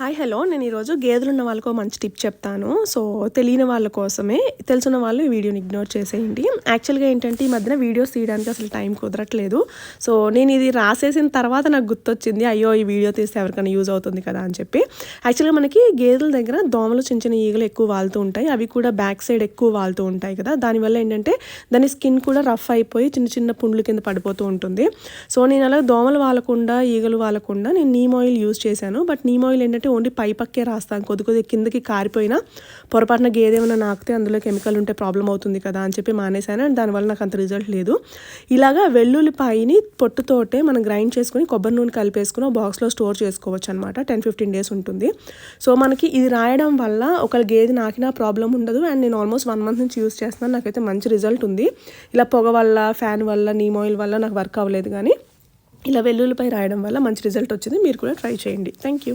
Hi hello. నేను ఈరోజు గేదెలు ఉన్న వాళ్ళకు మంచి టిప్ చెప్తాను. సో తెలియని వాళ్ళ కోసమే. తెలిసిన వాళ్ళు ఈ వీడియోని ఇగ్నోర్ చేసేయండి. యాక్చువల్గా ఏంటంటే ఈ మధ్యన వీడియోస్ తీయడానికి అసలు టైం కుదరట్లేదు. సో నేను ఇది రాసేసిన తర్వాత నాకు గుర్తొచ్చింది అయ్యో ఈ వీడియో తీస్తే ఎవరికైనా యూజ్ అవుతుంది కదా అని చెప్పి. యాక్చువల్గా మనకి గేదెల దగ్గర దోమలు చిన్న చిన్న ఈగలు ఎక్కువ వాళ్తూ ఉంటాయి. అవి కూడా బ్యాక్ సైడ్ ఎక్కువ వాళ్తూ ఉంటాయి కదా. దానివల్ల ఏంటంటే దాని స్కిన్ కూడా రఫ్ అయిపోయి చిన్న చిన్న పుండ్లు కింద పడిపోతూ ఉంటుంది. సో నేను అలా దోమలు వాలకుండా ఈగలు వాలకుండా నేను నీమ్ ఆయిల్ యూజ్ చేశాను. బట్ నీమ్ ఆయిల్ ఏంటంటే ఓన్లీ పై పక్కే రాస్తాను. కొద్ది కొద్ది కిందకి కారిపోయినా పొరపాటున గేదె ఏమైనా నాకితే అందులో కెమికల్ ఉంటే ప్రాబ్లం అవుతుంది కదా అని చెప్పి మానేశాను. అండ్ దానివల్ల నాకు అంత రిజల్ట్ లేదు. ఇలాగా వెల్లుల్లిపాయని పొట్టుతోటే మనం గ్రైండ్ చేసుకుని కొబ్బరి నూనె కలిపేసుకుని బాక్స్లో స్టోర్ చేసుకోవచ్చు అనమాట టెన్ ఫిఫ్టీన్ డేస్ ఉంటుంది. సో మనకి ఇది రాయడం వల్ల ఒక గేదె నాకినా ప్రాబ్లం ఉండదు. అండ్ నేను ఆల్మోస్ట్ వన్ మంత్ నుంచి యూస్ చేస్తున్నాను. నాకైతే మంచి రిజల్ట్ ఉంది. ఇలా పొగ వల్ల ఫ్యాన్ వల్ల నీమ్ ఆయిల్ వల్ల నాకు వర్క్ అవ్వలేదు కానీ ఇలా వెల్లుల్లిపై రాయడం వల్ల మంచి రిజల్ట్ వచ్చింది. మీరు కూడా ట్రై చేయండి. Thank you